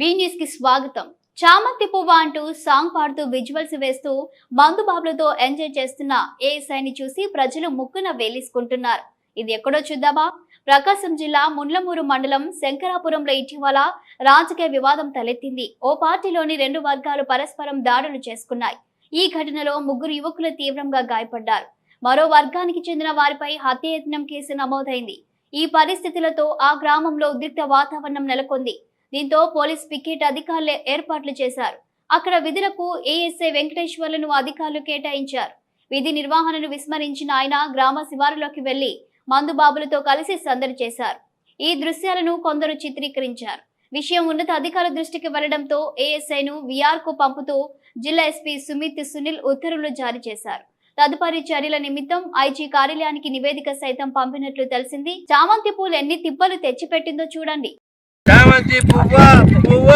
వి న్యూస్కి స్వాగతం. చామంతి పువ్వ అంటూ సాంగ్ పాడుతూ విజువల్స్ వేస్తూ మందు బాబులతో ఎంజాయ్ చేస్తున్న ఏఎస్ఐని చూసి ప్రజలు ముక్కున వేలేసుకుంటున్నారు. ఇది ఎక్కడో చూద్దామా? ప్రకాశం జిల్లా ముండ్లమూరు మండలం శంకరాపురంలో ఇటీవల రాజకీయ వివాదం తలెత్తింది. ఓ పార్టీలోని రెండు వర్గాలు పరస్పరం దాడులు చేసుకున్నాయి. ఈ ఘటనలో ముగ్గురు యువకులు తీవ్రంగా గాయపడ్డారు. మరో వర్గానికి చెందిన వారిపై హత్యయత్నం కేసు నమోదైంది. ఈ పరిస్థితులతో ఆ గ్రామంలో ఉద్రిక్త వాతావరణం నెలకొంది. దీంతో పోలీస్ పికెట్ అధికారులు ఏర్పాట్లు చేశారు. అక్కడ విధులకు ఏఎస్ఐ వెంకటేశ్వర్లను అధికారులు కేటాయించారు. విధి నిర్వహణను విస్మరించిన ఆయన గ్రామ శివారులోకి వెళ్ళి మందుబాబులతో కలిసి సందడి చేశారు. ఈ దృశ్యాలను కొందరు చిత్రీకరించారు. విషయం ఉన్నత అధికారుల దృష్టికి వెళ్ళడంతో ఏఎస్ఐను విఆర్కు పంపుతూ జిల్లా ఎస్పీ సుమిత్ సునీల్ ఉత్తర్వులు జారీ చేశారు. తదుపరి చర్యల నిమిత్తం ఐజీ కార్యాలయానికి నివేదిక సైతం పంపినట్లు తెలిసింది. చామంతి పూలు ఎన్ని తిప్పలు తెచ్చిపెట్టిందో చూడండి. చామంతి పువ్వ పువ్వ